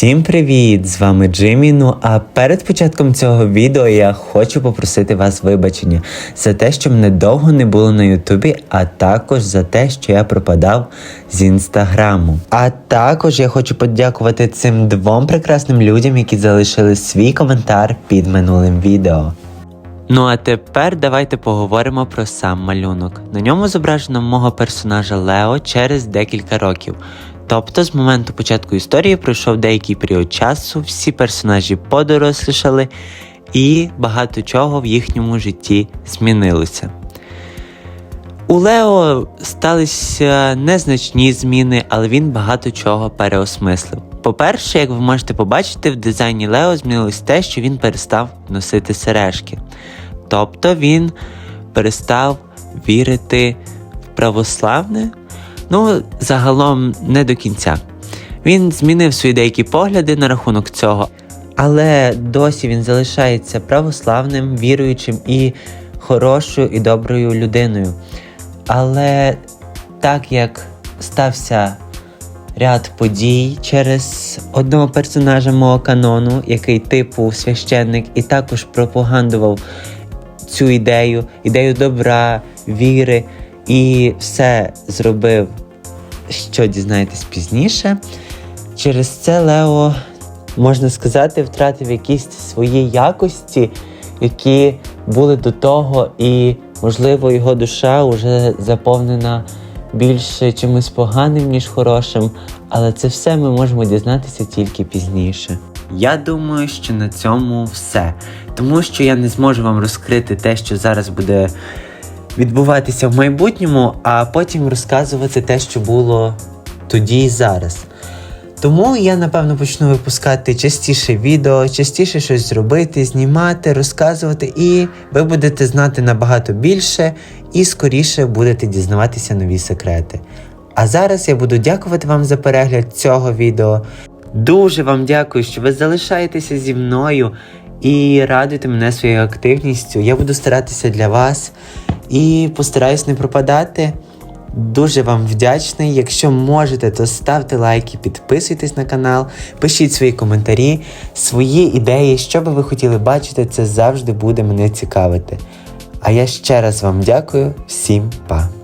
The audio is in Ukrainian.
Всім привіт! З вами Джиммі. Ну а перед початком цього відео я хочу попросити вас вибачення за те, що мене довго не було на Ютубі, а також за те, що я пропадав з інстаграму. А також я хочу подякувати цим двом прекрасним людям, які залишили свій коментар під минулим відео. Ну а тепер давайте поговоримо про сам малюнок. На ньому зображено мого персонажа Лео через декілька років. Тобто з моменту початку історії пройшов деякий період часу, всі персонажі подорослішали, і багато чого в їхньому житті змінилося. У Лео сталися незначні зміни, але він багато чого переосмислив. По-перше, як ви можете побачити, в дизайні Лео змінилось те, що він перестав носити сережки. Тобто він перестав вірити в православне, ну, загалом не до кінця. Він змінив свої деякі погляди на рахунок цього, але досі він залишається православним, віруючим і хорошою і доброю людиною. Але так як стався ряд подій через одного персонажа мого канону, який типу священник, і також пропагандував цю ідею, ідею добра, віри, і все зробив, що дізнаєтесь пізніше. Через це Лео, можна сказати, втратив якісь свої якості, які були до того, і, можливо, його душа вже заповнена більше чимось поганим, ніж хорошим, але це все ми можемо дізнатися тільки пізніше. Я думаю, що на цьому все. Тому що я не зможу вам розкрити те, що зараз буде відбуватися в майбутньому, а потім розказувати те, що було тоді і зараз. Тому я напевно почну випускати частіше відео, частіше щось зробити, знімати, розказувати, і ви будете знати набагато більше і скоріше будете дізнаватися нові секрети. А зараз я буду дякувати вам за перегляд цього відео. Дуже вам дякую, що ви залишаєтеся зі мною і радуєте мене своєю активністю. Я буду старатися для вас і постараюсь не пропадати. Дуже вам вдячний. Якщо можете, то ставте лайки, підписуйтесь на канал, пишіть свої коментарі, свої ідеї, що би ви хотіли бачити, це завжди буде мене цікавити. А я ще раз вам дякую, всім па!